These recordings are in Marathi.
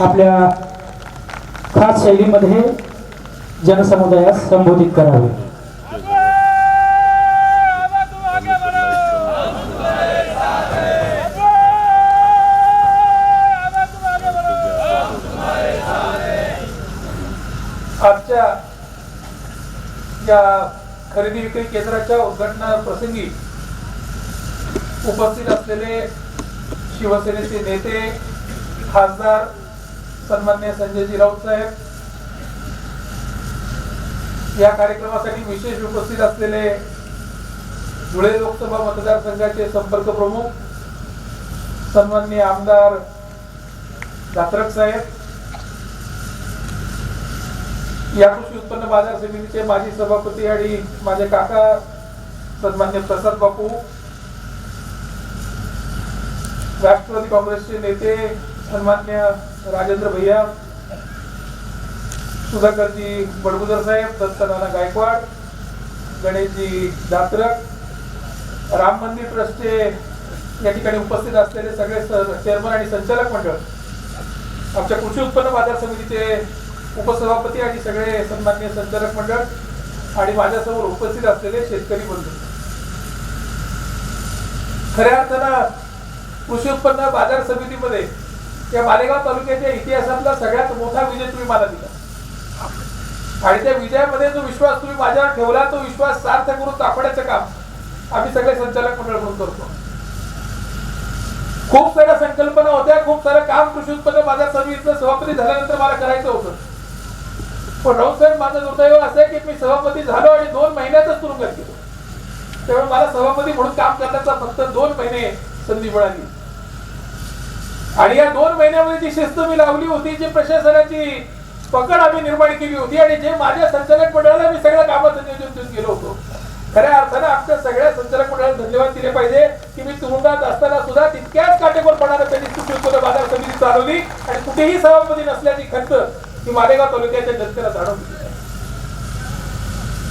आपल्या खास शैलीमध्ये जनसमुदायास संबोधित करावे. आजच्या या खरेदी विक्री केंद्राच्या उद्घाटना प्रसंगी उपस्थित असलेले शिवसेनेचे नेते खासदार सन्मान्य संजयजी राऊत साहेब. या कार्यक्रमासाठी विशेष उपस्थित असलेले धुळे लोकसभा मतदारसंघाचे संपर्क प्रमुख सन्मान्य आमदार दात्रक साहेब. या कृषी उत्पन्न बाजार समितीचे माजी सभापती आणि माझे काका सन्मान्य प्रसाद बापू. राष्ट्रवादी काँग्रेसचे नेते सन्मान्य राजेंद्र भैया सुधाकरजी बडगुजर साहेब दत्तनाना गायकवाड गणेशजी दात्रक राम मंदिर ट्रस्टचे या ठिकाणी उपस्थित असलेले सगळे चेअरमन आणि संचालक मंडळ आमच्या कृषी उत्पन्न बाजार समितीचे उपसभापती आणि सगळे सन्मान्य संचालक मंडळ आणि माझ्यासमोर उपस्थित असलेले शेतकरी बंधू. खऱ्या अर्थानं कृषी उत्पन्न बाजार समितीमध्ये त्या मालेगाव तालुक्याच्या इतिहासातला सगळ्यात मोठा विजय तुम्ही मला दिला. आणि त्या विजयामध्ये जो विश्वास तुम्ही माझ्यावर ठेवला तो विश्वास सार्थ करून दाखवण्याचं काम आम्ही सगळे संचालक मंडळ म्हणून करतो. खूप साऱ्या संकल्पना होत्या खूप सारं काम कृषी उत्पन्न माझ्या समितीचं सभापती झाल्यानंतर मला करायचं होतं. पण राऊत साहेब माझं दुर्दैव असं आहे की मी सभापती झालो आणि दोन महिन्यातच तुरुंगात गेलो. त्यामुळे मला सभापती म्हणून काम करण्याचा फक्त दोन महिने संधी मिळाली. आणि या दोन महिन्यामध्ये जी शिस्त मी लावली होती जी प्रशासनाची पकड आम्ही निर्माण केली होती आणि जे माझ्या संचालक मंडळाला मी सगळ्या कामाचं नियोजन देऊन गेलो होतो. खऱ्या अर्थानं आमच्या सगळ्या संचालक मंडळाला धन्यवाद दिले पाहिजे की मी तुरुंगात असताना सुद्धा तितक्याच काटेकोरपणाने त्यांनी कृषी उत्पन्न बाजार समिती चालवली आणि कुठेही सभापती नसल्याची खंत ती मालेगाव तालुक्याच्या जनतेला जाणवली.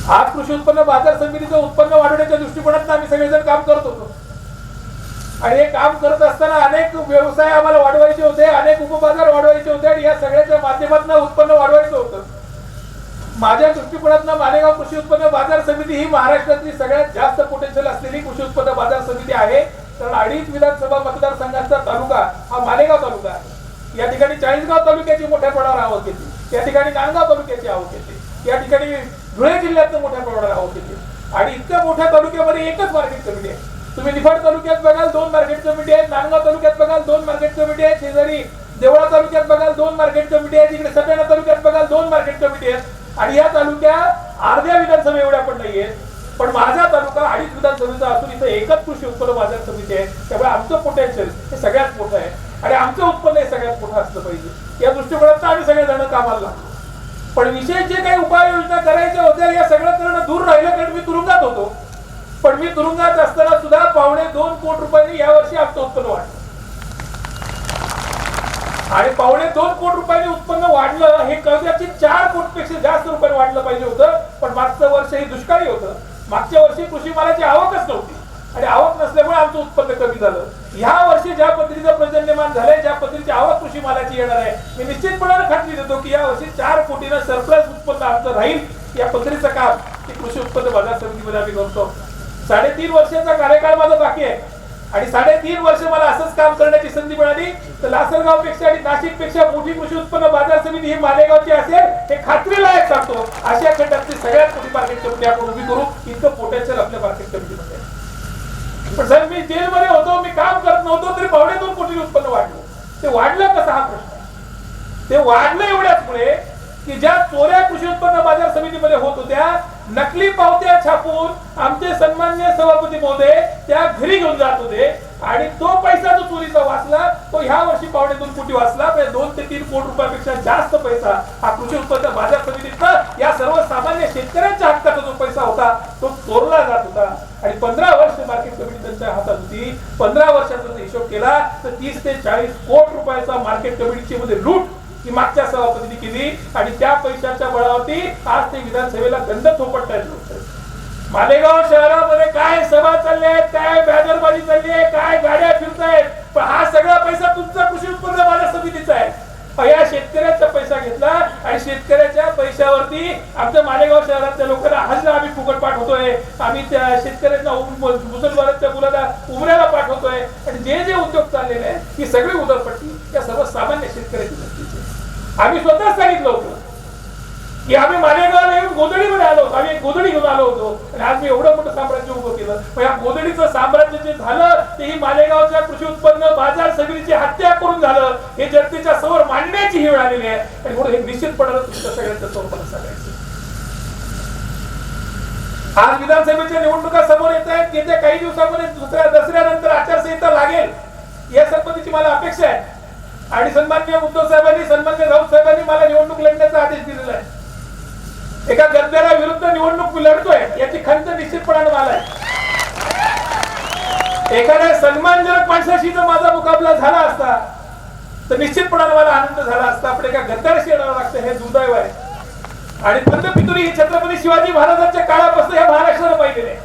आज कृषी उत्पन्न बाजार समितीचं उत्पन्न वाढवण्याच्या दृष्टिकोनातून आम्ही सगळेजण काम करत होतो. आणि हे काम करत असताना अनेक व्यवसाय आम्हाला वाढवायचे होते अनेक उपबाजार वाढवायचे होते आणि या सगळ्याच्या माध्यमातून उत्पन्न वाढवायचं होतं. माझ्या दृष्टिकोनातून मालेगाव कृषी उत्पन्न बाजार समिती ही महाराष्ट्रातली सगळ्यात जास्त पोटेन्शियल असलेली कृषी उत्पन्न बाजार समिती आहे. कारण अडीच विधानसभा मतदारसंघाचा तालुका हा मालेगाव तालुका आहे. या ठिकाणी चाळीसगाव तालुक्याची मोठ्या प्रमाणावर आवक येते. या ठिकाणी नांदगाव तालुक्याची आवक येते. या ठिकाणी धुळे जिल्ह्यातलं मोठ्या प्रमाणावर आवक येते. आणि इतक्या मोठ्या तालुक्यामध्ये एकच मार्केट कमिटी आहे. तुम्ही निफाड तालुक्यात बघाल दोन मार्केट कमिटी आहेत. नांदगाव तालुक्यात बघाल दोन मार्केट कमिटी आहेत. शेजारी देवळा तालुक्यात बघाल दोन मार्केट कमिटी आहेत. इकडे सटाणा तालुक्यात बघाल दोन मार्केट कमिटी आहेत. आणि या तालुक्या अर्ध्या विधानसभा एवढ्या पण नाहीयेत पण माझा तालुका अडीच विधानसभेचा असून इथं एकच कृषी उत्पन्न बाजार समिती आहे. त्यामुळे आमचं पोटेन्शियल हे सगळ्यात मोठं आहे. आणि आमचं उत्पन्न हे सगळ्यात मोठं असलं पाहिजे. या दृष्टिकोनातून आम्ही सगळेजण कामाला लागतो पण विशेष जे काही उपाययोजना करायच्या होत्या या सगळं करणं दूर राहिलं कारण मी तुरुंगात होतो. पण मी तुरुंगात असताना सुद्धा पावणे दोन कोटी रुपयांनी यावर्षी आमचं उत्पन्न वाढलं. आणि पावणे दोन कोटी रुपयांनी उत्पन्न वाढलं हे कर्जाची चार कोटी पेक्षा जास्त रुपयाने वाढलं पाहिजे होतं पण मागचं वर्ष हे दुष्काळी होतं. मागच्या वर्षी कृषी मालाची आवकच नव्हती. आणि आवक नसल्यामुळे आमचं उत्पन्न कमी झालं. ह्या वर्षी ज्या पद्धतीचं प्रजन्यमान झालंय ज्या पद्धतीची आवक कृषी मालाची येणार आहे मी निश्चितपणाने खात्री देतो की या वर्षी चार कोटीनं सरप्लस उत्पन्न आमचं राहील. या पद्धतीचं काम हे कृषी उत्पन्न बाजार समितीमध्ये आम्ही करतो. साडेतीन वर्षाचा कार्यकाळ माझा बाकी आहे. आणि साडेतीन वर्ष मला असंच काम करण्याची संधी मिळाली. तर लासलगावपेक्षा आणि नाशिकपेक्षा मोठी कृषी उत्पन्न बाजार समिती ही मालेगावची असेल हे खात्रीलायक सांगतो. अशा खंडातली सगळ्यात मोठी मार्केट कमिटी आपण उभी करू. इतकं पोटेन्शियल आपल्या मार्केट कमिटीमध्ये पण साहेब मी जेलमध्ये होतो मी काम करत नव्हतो तरी पावणे दोन कोटी उत्पन्न वाढलं. ते वाढलं कसं हा प्रश्न? ते वाढलं एवढ्याचमुळे की ज्या चोऱ्या कृषी उत्पन्न बाजार समितीमध्ये होत होत्या नकली पावत्या छापून आमचे सन्मान्य सभापती महोदय त्या घरी घेऊन जात होते. आणि तो पैसा जो चोरीचा वाचला तो ह्या वर्षी पावणे दोन कोटी वाचला. म्हणजे दोन ते तीन कोटी रुपयापेक्षा जास्त पैसा हा कृषी उत्पन्न बाजार समितीत या सर्वसामान्य शेतकऱ्यांच्या हक्काचा जो पैसा होता तो चोरला जात होता. आणि पंधरा वर्ष मार्केट कमिटी त्यांच्या हातात होती. पंधरा वर्षाचा हिशोब केला तर तीस ते चाळीस कोटी रुपयाचा मार्केट कमिटीची मध्ये लूट ही मागच्या सभापतीने केली आणि त्या पैशाच्या बळावरती आज ते विधानसभेला दंड थोपटतायत मालेगाव शहरामध्ये काय सभा चालले आहेत काय बॅनरबाजी चालली आहे काय गाड्या फिरतायत पण हा सगळा पैसा तुमचा कृषी उत्पन्न बाजार समितीचा आहे. या शेतकऱ्याच्या पैशावरती आमच्या मालेगाव शहरातल्या लोकांना हजला आम्ही फुकट पाठवतोय. आम्ही त्या शेतकऱ्यांना मुसलमानांच्या मुलाला उमऱ्याला पाठवतोय. आणि जे जे उद्योग चाललेले आहेत ही सगळी उदरपट्टी त्या सर्वसामान्य शेतकऱ्याची आम्ही स्वतः सांगितलं होतं. की आम्ही मालेगावला येऊन गोदडीमध्ये आलो होतो. आम्ही एक गोदडी घेऊन आलो होतो. आणि आज मी एवढं मोठं साम्राज्य उभं केलं. पण या गोधडीचं साम्राज्य जे झालं ते ही मालेगावच्या कृषी उत्पन्न बाजार समितीची हत्या करून झालं. हे जनतेच्या समोर मांडण्याची ही वेळ आलेली आहे. आणि म्हणून हे निश्चितपणे तुमच्या सगळ्यांचं समोर सांगायचं. आज विधानसभेच्या निवडणुका समोर येत आहेत. येत्या काही दिवसामध्ये दुसऱ्या दसऱ्यानंतर आचारसंहिता लागेल. या संबंधीची मला अपेक्षा आहे. आणि सन्मान्य उद्धव साहेबांनी सन्मान्य राऊत साहेबांनी मला निवडणूक लढण्याचा आदेश दिलेला आहे. एका गद्दाराविरुद्ध निवडणूक लढतोय याची खंत निश्चितपणाने मला आहे. एखाद्या सन्मानजनक माणसाशी जर माझा मुकाबला झाला असता तर निश्चितपणाने मला आनंद झाला असता. आपण एका गद्दाराशी येणावं लागतं हे दुर्दैव आहे. आणि बंद पितुरी ही छत्रपती शिवाजी महाराजांच्या काळापासून हे महाराष्ट्राला पाहिलेले आहे.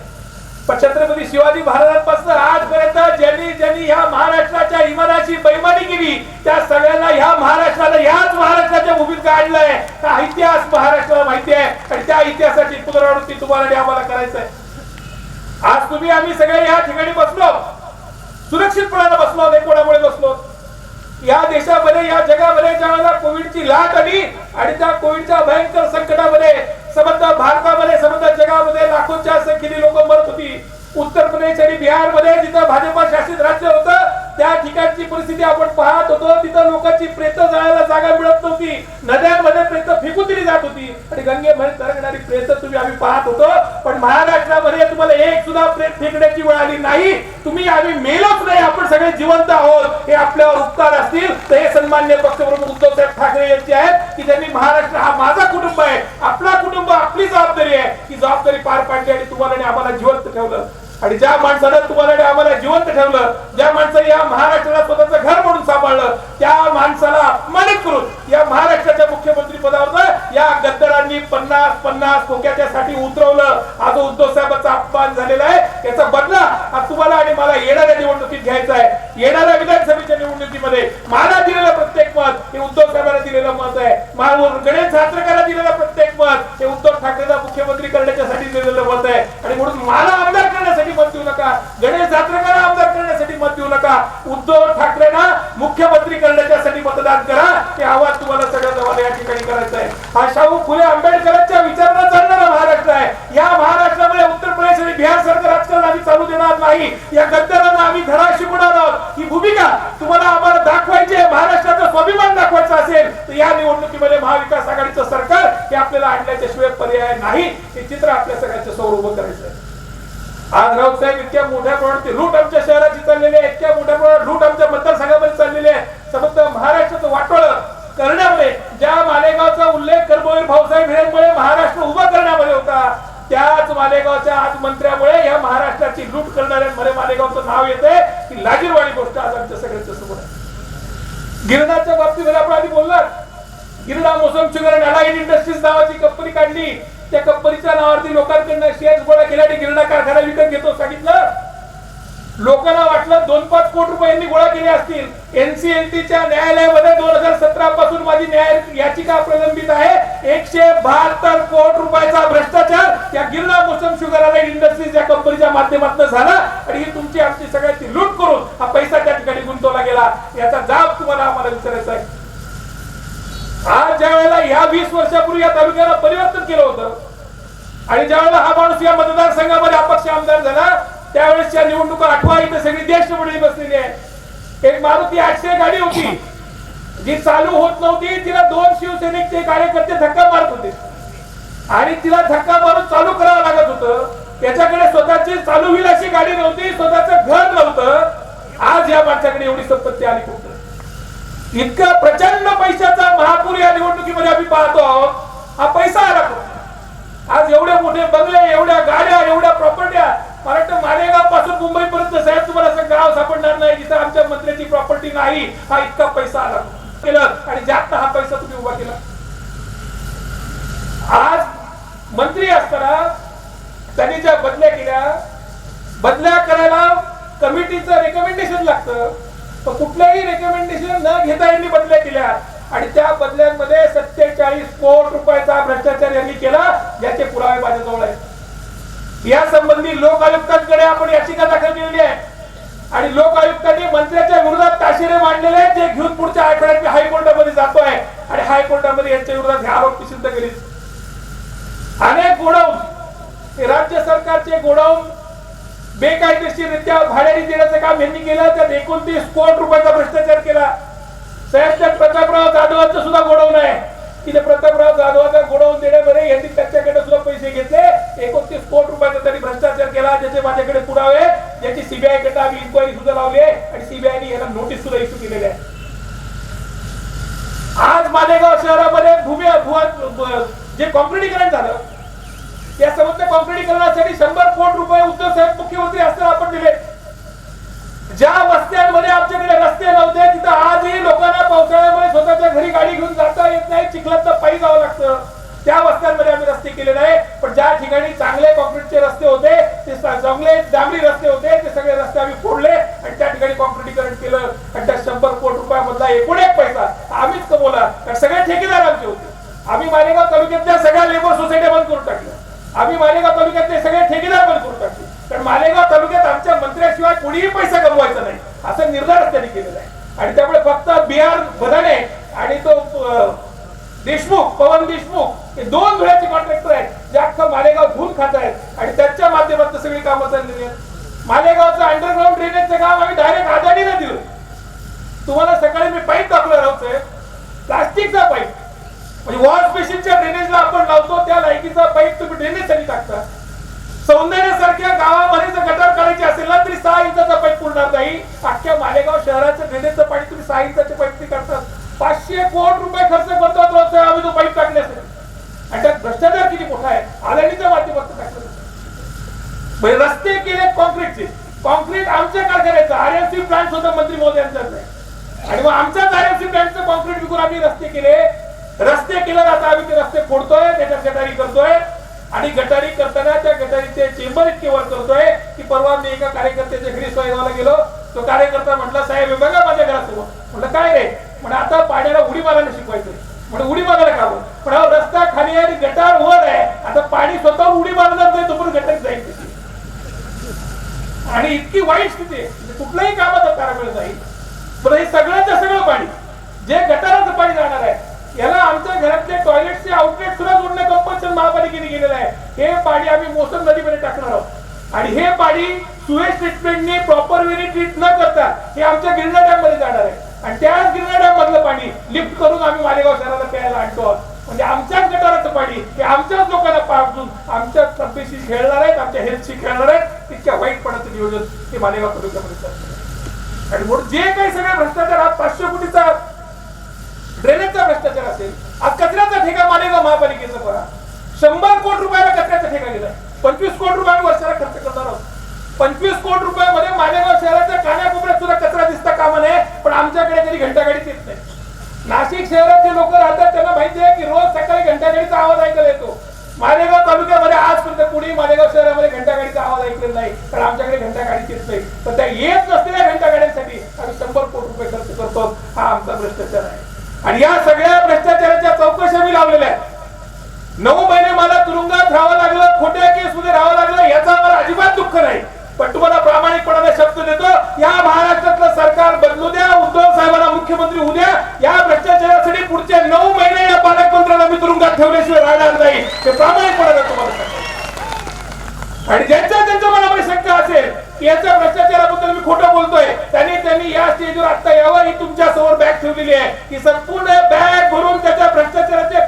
छत्रपती शिवाजी महाराजांपासून आजपर्यंत ज्यांनी ज्यांनी ह्या महाराष्ट्राच्या इमानाची बैमानी केली त्या सगळ्यांना ह्या महाराष्ट्राला ह्याच महाराष्ट्राच्या भूमीत काढलंय हा इतिहास महाराष्ट्राला माहिती आहे. आणि त्या इतिहासाची पुनरावृत्ती तुम्हाला आणि आम्हाला करायचंय. आज तुम्ही आम्ही सगळे या ठिकाणी बसलो. सुरक्षितपणाला बसलो नाही कोणामुळे बसलो? या देशामध्ये या जगामध्ये ज्या वेळेला कोविडची लाट आली आणि त्या कोविडच्या भयंकर संकटामध्ये समजा भारतामध्ये समजा जगामध्ये लाखोच्या संख्येने लोक मरत होती उत्तर प्रदेश आणि बिहारमध्ये जिथं भाजपा शासित राज्य होतं त्या ठिकाणची परिस्थिती आपण पाहत होतो तिथं लोकांची प्रेत जायला जागा मिळत नव्हती नद्यांमध्ये प्रेत फेकून दिली जात होती आणि गंगेमध्ये तरंगणारी प्रेत तुम्ही आम्ही पाहत होतो पण महाराष्ट्रामध्ये तुम्हाला एक सुद्धा वेळ आली नाही. तुम्ही आम्ही मेलोच नाही. आपण सगळे जिवंत आहोत. हे आपल्यावर उपकार असतील. तर हे सन्मान्य पक्षप्रमुख उद्धव साहेब ठाकरे यांचे आहेत की त्यांनी महाराष्ट्र हा माझा कुटुंब आहे. आपला कुटुंब आपली जबाबदारी आहे. ही जबाबदारी पार पाडली आणि तुम्हाला आणि आम्हाला जिवंत ठेवलं. आणि ज्या माणसानं तुम्हाला आणि आम्हाला जिवंत ठेवलं ज्या माणसाने या महाराष्ट्राला स्वतःचं घर म्हणून सांभाळलं त्या माणसाला अपमानित करून या महाराष्ट्राच्या मुख्यमंत्री पदावर या गद्दारांनी पन्नास पन्नास खोक्याच्यासाठी उतरवलं. आज उद्धव साहेबांचा अपमान झालेला आहे. याचा बदला हा तुम्हाला आणि मला येणाऱ्या निवडणुकीत घ्यायचा आहे. येणाऱ्या विधानसभेच्या निवडणुकीमध्ये मला दिलेलं प्रत्येक मत हे उद्धव साहेबांना दिलेलं मत आहे. मा- गणेश झात्रकाला दिलेलं प्रत्येक मत हे उद्धव ठाकरेला मुख्यमंत्री करण्याच्यासाठी दिलेलं मत आहे. आणि म्हणून मला आमदार करण्यासाठी मत देऊ नका. गणेश जात्रकाला आमदार मत देऊ नका. उद्धव ठाकरेंना मुख्यमंत्री करण्याच्यासाठी मतदान करा. हे आवाज तुम्हाला सगळ्या मला या ठिकाणी करायचं आहे. हा शाहू फुले आंबेडकरांच्या विचारांना चालणारा महाराष्ट्र आहे. या महाराष्ट्रामध्ये उत्तर प्रदेश आणि बिहार सरकार आजकाल आम्ही चालू देणार नाही. या गद्दारांना आम्ही धडा शिकवणार आहोत. ही भूमिका तुम्हाला आम्हाला दाखवायची आहे. महाराष्ट्राचा स्वाभिमान दाखवायचा असेल तर या निवडणुकीमध्ये महाविकास आघाडीचं सरकार हे आपल्याला आणण्याच्या शिवाय पर्याय नाही. हे चित्र आपल्या सगळ्यांच्या समोर उभं करायचं आहे. आज राऊत साहेब इतक्या मोठ्या प्रमाणात लूट आमच्या शहराची चाललेली आहे इतक्या मोठ्या प्रमाणात लूट आमच्या मतदारसंघामध्ये चाललेली आहे. समस्त महाराष्ट्राचं वाटोळ करण्यामध्ये ज्या मालेगावचा उल्लेख कर्मवीर भाऊसाहेब हिरेमुळे महाराष्ट्र उभा करण्यामध्ये होता त्याच मालेगावच्या आज मंत्र्यामुळे या महाराष्ट्राची लूट करणाऱ्यांमध्ये मालेगावचं नाव येते ही लाजीरवाणी गोष्ट आज आमच्या सगळ्यांच्या समोर आहे. गिरणाच्या बाबतीत आपण आधी बोललात Girna Mosam sugar and industries नावाची कंपनी काढली. त्या कंपनीच्या नावावरती लोकांकडनं शेअर्स गोळा केले आणि गिरणा कारखाना विकत घेतो सांगितलं. लोकांना वाटलं दोन पाच कोटी रुपयांनी गोळा केले असतील. एनसीएलटीच्या न्यायालयामध्ये दोन हजार सतरा पासून माझी न्याय याचिका प्रलंबित आहे. एकशे बहात्तर कोटी रुपयाचा भ्रष्टाचार या गिरणा मोसम शुगर इंडस्ट्रीज या कंपनीच्या माध्यमातून झाला. आणि ही तुमची आमची सगळ्याची लूट करून हा पैसा त्या ठिकाणी गुंतवला गेला. याचा जाब तुम्हाला आम्हाला विचारायचा आहे. आज ज्या वेळेला ह्या वीस वर्षापूर्वी या तालुक्याला परिवर्तन केलं होतं आणि ज्या वेळेला हा माणूस या मतदारसंघामध्ये अपक्ष आमदार झाला त्यावेळेसच्या निवडणुका आठवा इथे सगळी ज्येष्ठ मंडळी बसलेली आहे एक मारुती आठशे गाडी होती जी चालू होत नव्हती तिला दोन शिवसैनिकचे कार्यकर्ते धक्का मारत होते. आणि तिला धक्का मारून चालू करावं लागत होतं. त्याच्याकडे स्वतःची चालू होईल अशी गाडी नव्हती स्वतःचं घर नव्हतं. आज या माणसाकडे एवढी संपत्ती आली कुठं? इतका प्रचंड पैशाचा महापूर या निवडणुकीमध्ये आम्ही पाहतो. आहोत हा पैसा आला आज एवढे मोठे बंगले एवढ्या गाड्या एवढ्या प्रॉपर्ट्या मला वाटतं मालेगावपासून मुंबई पर्यंत साहेब तुम्हाला असं गाव सापडणार नाही जिथं आमच्या मंत्र्याची प्रॉपर्टी नाही. हा इतका पैसा आला केलं आणि जास्त हा पैसा तुम्ही उभा केला. आज मंत्री असताना त्यांनी ज्या बदल्या केल्या बदल्या करायला कमिटीचं रेकमेंडेशन लागतं. तर कुठल्याही रेकमेंडेशन न घेता यांनी बदल्या केल्या. आणि त्या बदल्यांमध्ये सत्तेचाळीस कोटी रुपयाचा भ्रष्टाचार यांनी केला याचे पुरावे माझ्याजवळ आहेत. या संबंधी लोक आयुक्तांकडे आपण याचिका दाखल केलेली आहे. आणि लोक आयुक्तांनी मंत्र्याच्या विरोधात ताशेरे मांडलेले आहेत जे घेऊन पुढच्या आठवड्यात मी हायकोर्टामध्ये आहे आणि हायकोर्टामध्ये यांच्या विरोधात हे आरोप सिद्ध करील अनेक गोडाऊन राज्य सरकारचे गोडाऊन बेकायदेशीरित्या भाड्याने देण्याचं काम यांनी केलं. त्यात एकोणतीस कोटी रुपयाचा भ्रष्टाचार केला. साहेब त्यात प्रतापराव जाधवांचं सुद्धा गोडवलं आहे. तिथे प्रतापराव जाधवाचा गोडाऊन देण्यामध्ये यांनी त्याच्याकडे सुद्धा पैसे घेतले. एकोणतीस कोटी रुपयाचा त्यांनी भ्रष्टाचार केला. ज्याचे माझ्याकडे पुरावे ज्याची सीबीआयकडे आम्ही इन्क्वायरी सुद्धा लावली आहे आणि सीबीआयने याला नोटीस सुद्धा इश्यू केलेली आहे. आज मालेगाव शहरामध्ये भूमी जे कॉन्क्रिटीकरण झालं या समजल्या कॉन्क्रिटीकरणासाठी शंभर कोटी रुपये उद्धव साहेब मुख्यमंत्री असताना आपण दिले. ज्या वस्त्यांमध्ये आमच्याकडे रस्ते नव्हते तिथं आजही लोकांना पावसाळ्यामध्ये स्वतःच्या घरी गाडी घेऊन जाता येत नाही चिखलात पायी जावं लागतं. त्या वस्त्यांमध्ये आम्ही रस्ते केले नाही पण ज्या ठिकाणी चांगले कॉन्क्रीटचे रस्ते होते ते चांगले डांबरी रस्ते होते ते सगळे रस्ते आम्ही फोडले आणि त्या ठिकाणी कॉन्क्रिटीकरण केलं. आणि त्या शंभर कोटी रुपयामधला एकूण एक पैसा आम्हीच कमवला. कारण सगळे ठेकेदार आमचे होते. आम्ही मालेगाव तालुक्यातल्या सगळ्या लेबर सोसायट्या बंद करून टाकल्या. आम्ही मालेगाव तालुक्यातले सगळे ठेकेदार बंद करून टाकले कारण मालेगाव तालुक्यात आमच्या मंत्र्याशिवाय कोणीही पैसा कमवायचा नाही. असा निर्धार त्यांनी केलेला आहे. आणि त्यामुळे फक्त बिहार बदाने आणि तो देशमुख पवन देशमुख हे दोन धुळ्याचे कॉन्ट्रॅक्टर आहेत जे अख्खं मालेगाव धुवून खात आहेत. आणि त्याच्या माध्यमातून सगळी कामं चाललेली आहेत. मालेगावचं अंडरग्राऊंड ड्रेनेजचं काम आम्ही डायरेक्ट आदानीला दिलं. तुम्हाला सकाळी मी पाईप दाखवला राहतोय प्लास्टिकचा पाईप म्हणजे वॉश बेसिनच्या ड्रेनेजला आपण लावतो त्या लायकीचा पाईप तुम्ही ड्रेनेजसाठी टाकता सौंदर्यासारख्या गावामध्ये जर गटार काढायची असेल ना तरी सहा इंचाचा पाईप पुरणार नाही. अख्ख्या मालेगाव शहराचं ड्रेनेजचं पाणी तुम्ही सहा इंचाचे पाईप ते काढतात. पाचशे कोटी रुपये खर्च करतो रोज आम्ही तो पाईप टाकण्यासाठी. आणि त्यात भ्रष्टाचार किती मोठा आहे आदानीच्या माध्यमातून टाकलं म्हणजे रस्ते केले कॉन्क्रीटचे. कॉन्क्रीट आमच्या कारखान्याचं आरएमसी प्लांट होता मंत्री महोदयांचाच आहे आणि मग आमच्याच आरएमसी प्लांटचं कॉन्क्रीट विकून आम्ही रस्ते केले. रस्ते केले आता आम्ही ते रस्ते फोडतोय त्याच्यात गटारी करतोय. आणि गटारी करताना त्या गटारीचे चेंबर इतके वर करतोय की परवा मी एका कार्यकर्त्याच्या घरी सोयगावला गेलो. तो कार्यकर्ता म्हटला साहेब बघा माझ्या घरासमोर. म्हटलं काय रे? म्हणजे आता पाण्याला उडी मारायला शिकवायचं म्हणजे उडी मारायला का पण हा रस्ता खाली आणि गटार वर आहे. आता पाणी स्वतः उडी मारणार नाही तोपर्यंत गटार जाईल तिथे. आणि इतकी वाईट स्थिती आहे. म्हणजे कुठल्याही कामाचा तारामेळ जाईल पण हे सगळ्याचं सगळं पाणी. जे गटाराचं पाणी जाणार आहे याला आमच्या घरातले टॉयलेटचे आउटलेट सुद्धा जोडणं कंपल्शन महापालिकेने केलेलं आहे. हे पाणी आम्ही मोसम नदीमध्ये टाकणार आहोत. आणि हे पाणी सुएज ट्रीटमेंटने प्रॉपर वेने ट्रीट न करता हे आमच्या गिरणा डॅममध्ये जाणार आहे. आणि त्याच गिरणा डॅम मधलं पाणी लिफ्ट करून आम्ही मालेगाव शहराला प्यायला आणतो आहोत. म्हणजे आमच्याच गटाराचं पाणी हे आमच्याच लोकांना पाजून आमच्या तब्येतशी खेळणार आहेत आमच्या हेल्थशी खेळणार आहेत. तितक्या वाईटपणाचं नियोजन हे मालेगाव तालुक्यामध्ये आणि म्हणून जे काही सगळे भ्रष्टाचार आज पाचशे कोटीचा ड्रेनेजचा भ्रष्टाचार असेल आज कचऱ्याचा ठेका मालेगाव महापालिकेचा करा शंभर कोटी रुपयाला कचऱ्याचा ठेका गेलाय. पंचवीस कोटी रुपये वर्षाला खर्च करणार आहोत. पंचवीस कोटी रुपयामध्ये मालेगाव शहराच्या कान्याकोपऱ्यात सुद्धा कचरा दिसता कामा नये पण आमच्याकडे तरी घंटागाडीच येत नाही. नाशिक शहरात जे लोक राहतात त्यांना माहिती आहे की रोज सकाळी घंटागाडीचा आवाज ऐकायला येतो. मालेगाव तालुक्यामध्ये आजपर्यंत कुणी मालेगाव शहरामध्ये घंटागाडीचा आवाज ऐकलेला नाही कारण आमच्याकडे घंटागाडीच येत नाही. पण त्या येत नसलेल्या घंटागाड्यांसाठी आम्ही शंभर कोटी रुपये खर्च करतो. हा आमचा भ्रष्टाचार आहे. आणि या सगळ्या भ्रष्टाचाराच्या चौकशा मी लावलेल्या आहेत. नऊ महिने मला तुरुंगात राहावं लागलं खोट्या केस मध्ये राहावं लागलं याचा मला अजिबात दुःख नाही. पण तुम्हाला प्रामाणिकपणाने शब्द देतो या महाराष्ट्रातलं सरकार बदलू द्या उद्धव साहेबांना मुख्यमंत्री होऊ द्या. या भ्रष्टाचारासाठी पुढचे नऊ महिने या पालकमंत्र्यांना मी तुरुंगात ठेवल्याशिवाय राहणार नाही. हे प्रामाणिकपणाने तुम्हाला आणि ज्यांच्या त्यांच्या मनामध्ये शंका असेल याचा याच्या भ्रष्टाचाराबद्दल मी खोटं बोलतोय. त्याने त्यांनी या स्टेजवर आता यावं ही तुमच्यासमोर बॅग ठेवलेली आहे. की संपूर्ण बॅग भरून त्याच्या भ्रष्टाचाराचे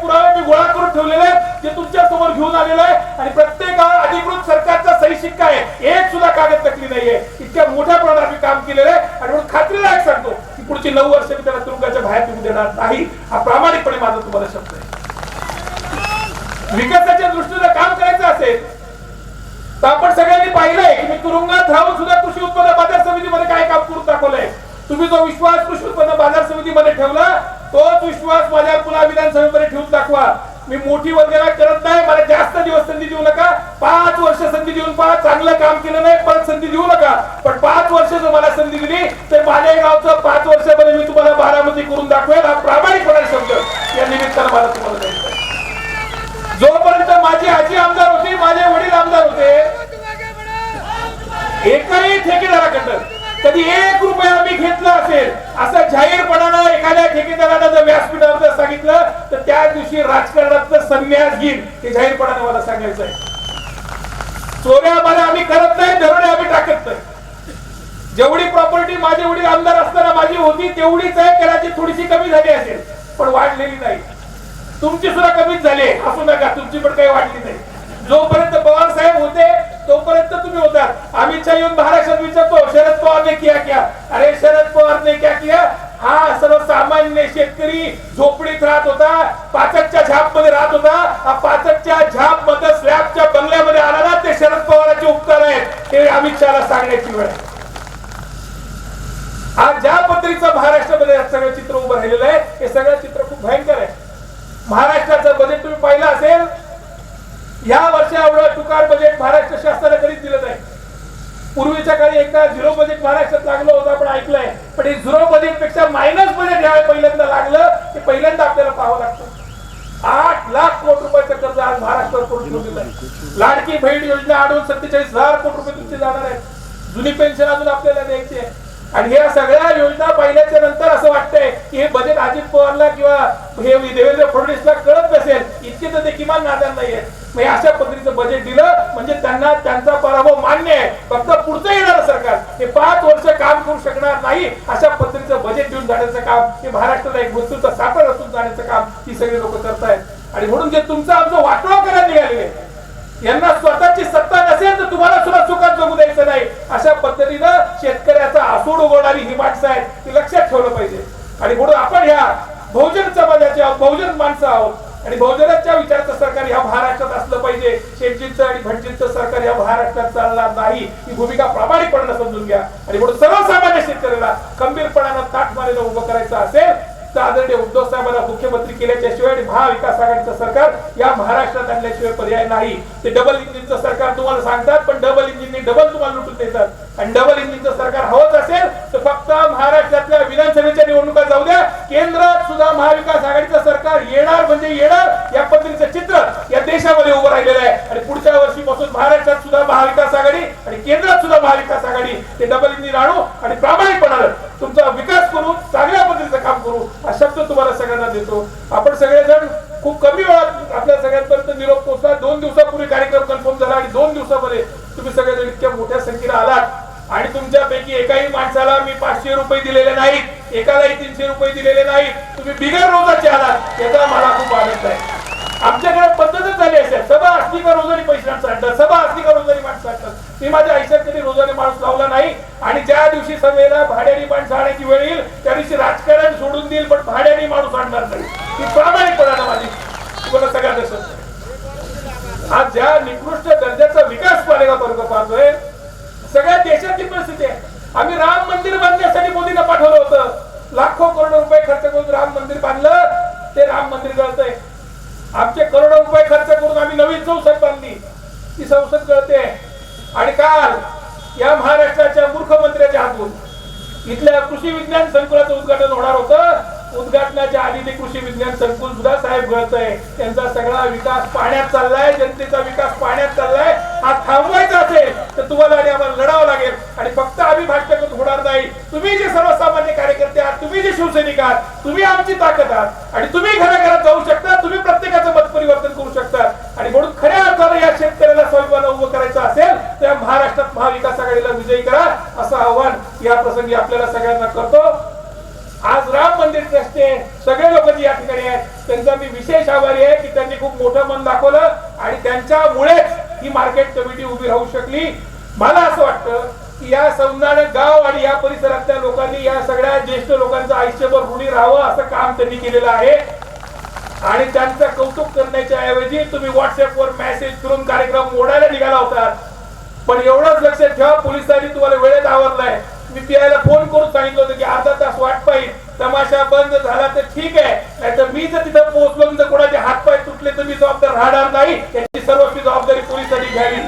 तुम्ही जो विश्वास कृषी उत्पन्न बाजार समितीमध्ये ठेवला तोच विश्वास माझ्या पुन्हा विधानसभेमध्ये ठेवून दाखवा. मी मोठी वगैरे करत नाही मला जास्त दिवस संधी देऊ नका. पाच वर्ष संधी देऊन पहा चांगलं काम केलं नाही परत संधी देऊ नका. पण पाच वर्ष जर मला संधी दिली तर माझ्या गावचं पाच वर्ष की राजकारणातलं संन्यास घेईन हे जाहीरपणाने मला सांगायचं आहे चोऱ्या मला आम्ही करत नाही दरोडे आम्ही टाकत नाही. जेवढी प्रॉपर्टी माझे वडील आमदार असताना माझी होती तेवढीच आहे कदाचित थोडीशी कमी झाली असेल पण वाढलेली नाही. तुमची सुद्धा कमीच झाली असू नका तुमची पण काही वाढली नाही. जोपर्यंत पवार साहेब होते तोपर्यंत तुम्ही होता अमित शाह येऊन महाराष्ट्रात विचारतो शरद पवारने किया क्या अरे शरद पवारने क्या किया हा सर्वसामान्य शेतकरी झोपडीत राहत होता पाचकच्या झापमध्ये राहत होता. हा पाचकच्या झापमध्ये स्लॅबच्या बंगल्यामध्ये आला ना ते शरद पवारांचे उपकार आहेत. हे अमित शहाला सांगण्याची वेळ आज ज्या पद्धतीचं महाराष्ट्रामध्ये सगळं चित्र उभं राहिलेलं आहे. हे सगळं चित्र खूप भयंकर आहे. महाराष्ट्राचं बजेट तुम्ही पाहिलं असेल या वर्षा एवढं टुकार बजेट महाराष्ट्र शासनाने कधीच दिलं नाही. पूर्वीच्या काळी एकदा झिरो बजेट महाराष्ट्रात लागलं होतं आपण ऐकलंय. पण हे झिरो बजेटपेक्षा मायनस बजेट यावेळी पहिल्यांदा लागलं ते पहिल्यांदा आपल्याला पाहावं लागतं. आठ लाख कोटी रुपयाचं कर्ज आज महाराष्ट्रावर करून ठेवलेलं लाडकी बहीण योजना आढळून सत्तेचाळीस हजार कोटी रुपये तुमचे जाणार आहेत. जुनी पेन्शन अजून आपल्याला द्यायची आहे. आणि या सगळ्या योजना पाहिल्याच्या नंतर असं वाटतंय की हे बजेट अजित पवारला किंवा हे देवेंद्र फडणवीसला कळत नसेल. इतके तर ते किमान नादार नाहीये मग अशा पद्धतीचं बजेट दिलं म्हणजे त्यांना त्यांचा पराभव मान्य आहे. फक्त पुढचं येणार सरकार. हे पाच वर्ष काम करू शकणार नाही अशा पद्धतीचं बजेट देऊन जाण्याचं काम हे महाराष्ट्राला एक वस्तूचा साखर असून जाण्याचं काम ही सगळी लोक करतायत. आणि म्हणून जे तुमचं आमचं वाटोळ करायला निघालेले यांना स्वतःची सत्ता नसेल तर तुम्हाला सुद्धा सुखात जगू द्यायचं नाही. अशा पद्धतीनं शेतकऱ्याचा आसूड उगवणारी ही माणसं आहेत ती लक्षात ठेवलं पाहिजे. आणि म्हणून आपण ह्या बहुजन समाजाचे आहोत बहुजन माणसं आहोत. आणि बहुजनाच्या विचारचं सरकार ह्या महाराष्ट्रात असलं पाहिजे. शेटजींचं आणि भटजींचं सरकार या महाराष्ट्रात चालणार नाही. ही भूमिका प्रामाणिकपणे समजून घ्या. आणि म्हणून सर्वसामान्य शेतकऱ्याला खंबीरपणानं ताट मारायला उभं करायचं असेल तर आदरणीय उद्धव साहेबांना मुख्यमंत्री केल्याच्याशिवाय आणि महाविकास आघाडीचं सरकार या महाराष्ट्रात आणल्याशिवाय पर्याय नाही. ते डबल इंजिनचं सरकार तुम्हाला सांगतात पण डबल इंजिनने डबल तुम्हाला लुटून देतात. आणि डबल इंजिनचं सरकार हवंच असेल तर फक्त महाराष्ट्रातल्या विधानसभेच्या निवडणुका जाऊ द्या. केंद्रात सुद्धा महाविकास आघाडीचं सरकार येणार म्हणजे येणार या पद्धतीचं चित्र या देशामध्ये उभं राहिलेलं आहे. आणि पुढच्या वर्षीपासून महाराष्ट्रात सुद्धा महाविकास आघाडी आणि केंद्रात सुद्धा महाविकास आघाडी ते डबल इंजिन आणू आणि प्रामाणिकपणानं तुमचा विकास करू चांगल्या पद्धतीचं काम करू हा शब्द तुम्हाला सगळ्यांना देतो आपण सगळेजण खूप कमी वेळात आपल्या सगळ्यांपर्यंत निरोप पोहोचला दोन दिवसापूर्वी कार्यक्रम कन्फर्म झाला आणि दोन दिवसामध्ये तुम्ही सगळेजण इतक्या मोठ्या संख्येने आलात आणि तुमच्यापैकी एकाही माणसाला मी पाचशे रुपये दिलेले नाहीत एकालाही तीनशे रुपये दिलेले नाहीत तुम्ही बिगर रोजाचे आलात याचा मला खूप आनंद आहे. आमच्याकडे पद्धतच झाली असेल. सभा असली का रोजारी पैशांचा आणतात? सभा असली का रोजारी माणसं आणतात? मी माझ्या आयुष्यात कधी रोजाने माणूस लावला नाही. आणि ज्या दिवशी सभेला भाड्याने माणसं आणायची वेळ येईल त्या दिवशी राजकारण सोडून देईल पण भाड्याने माणूस आणणार नाही. ती प्रामाणिकपणा माझी तुम्हाला सगळ्या सांगतो आज ज्या निकृष्ट दर्जाचा विकास पालेगा वर्ग पाहतोय सगळ्या देशाची परिस्थिती आहे. आम्ही राम मंदिर बांधण्यासाठी मोदींना पाठवलं होतं. लाखो करोड रुपये खर्च करून राम मंदिर बांधलं. ते राम मंदिर गळतंय. आमचे करोडो रुपये खर्च करून आम्ही नवीन संसद बांधली. ती संसद गळते. आणि काल या महाराष्ट्राच्या मुख्यमंत्र्याच्या हातून इथल्या कृषी विज्ञान संकुलाचं उद्घाटन होणार होतं. उद्घाटनाच्या आधी ते कृषी विज्ञान संकुल सुद्धा साहेब गळतंय. त्यांचा सगळा विकास पाण्यात चाललाय. जनतेचा विकास पाण्यात चाललाय. हा थांबवायचा असेल तर तुम्हाला आणि आम्हाला लढावं लागेल. आणि फक्त आम्ही भाजपकडून होणार नाही. तुम्ही जे सर्वसामान्य कार्यकर्ते आहात तुम्ही जे शिवसैनिक आहात तुम्ही आमची ताकद आहात. आणि तुम्ही घराघरात जाऊ शकता तुम्ही प्रत्येकाचं मत परिवर्तन करू शकता. आणि म्हणून खऱ्या अर्थानं या शेतकऱ्याला स्वाभिमान उभं करायचं असेल तर महाराष्ट्रात महाविकास आघाडीला विजयी करा असं आव्हान या प्रसंगी आपल्याला सगळ्यांना करतो. आज राम मंदिर ट्रस्टचे सगळे लोक जे या ठिकाणी आहेत त्यांचा मी विशेष आभारी आहे की त्यांनी खूप मोठं मन दाखवलं आणि त्यांच्यामुळेच ही मार्केट कमिटी उभी राहू शकली. मला असं वाटतं या सौंदाणे गाव आणि या परिसरातल्या लोकांनी या सगळ्या ज्येष्ठ लोकांचं आयुष्यभर ऋणी राहावं असं काम त्यांनी केलेलं आहे. आणि त्यांचं कौतुक करण्याच्या ऐवजी तुम्ही व्हॉट्सअपवर मेसेज करून कार्यक्रम मोडायला निघाला होता. पण एवढंच लक्षात ठेवा पोलिसांनी तुम्हाला वेळेत आवरलाय. मी पियाला फोन करून सांगितलं होतं की अर्धा तास वाट पाहिजे तमाशा बंद झाला तर ठीक आहे. नाहीतर मी जर तिथं पोहोचलो जर कोणाचे हातपाय तुटले तर मी जबाबदार राहणार नाही. याची सर्वस्वी जबाबदारी पोलिसांनी घ्यावी.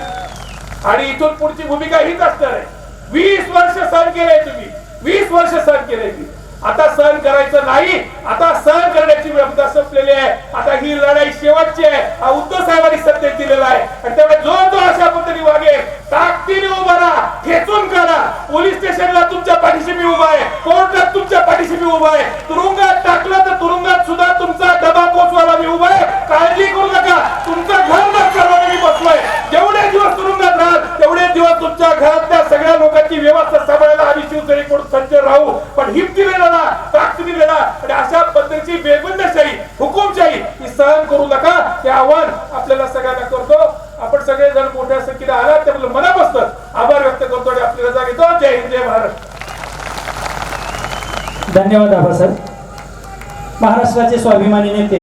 आणि इथून पुढची भूमिका हीच असणार आहे. वीस वर्ष सहन केले तुम्ही. वीस वर्ष सहन केले मी आता सहन करायचं नाही. आता सहन करण्याची व्यवस्था संपलेली आहे. आता ही लढाई शेवटची आहे. हा उद्धव साहेबांनी संदेश दिलेला आहे. आणि त्यामुळे जो जो अशा पद्धतीने वागेल ताकदीने उभा राहा खेचून काढा पोलीस स्टेशनला तुमच्या पाठीशी मी उभा आहे कोर्टात तुमच्या पाठीशी मी उभा आहे तुरुंगात टाकलं तर तुरुंगात सुद्धा तुमचा डबा पोचवायला मी उभा आहे काळजी करू नका तुमचं घर न करवायला मी बसलोय जेवढे दिवस तुरुंगात राहाल तेवढे दिवस तुमच्या घरातल्या सगळ्या लोकांची व्यवस्था सांभाळायला आम्ही शिवसैनिकडून सज्ज राहू पण हिमतीने लढा ताकदीने लढा आणि अशा पद्धतीची बेबंदशाही हुकुमशाही ही सहन करू नका हे आव्हान आपल्याला सगळ्यांना करतो आपण सगळेजण मोठ्या संख्येने आलात त्याबद्दल मनापासून आभार व्यक्त करतो आणि आपली रजा घेतो जय हिंद जय महाराष्ट्र धन्यवाद आबासाहेब महाराष्ट्राचे स्वाभिमानी नेते.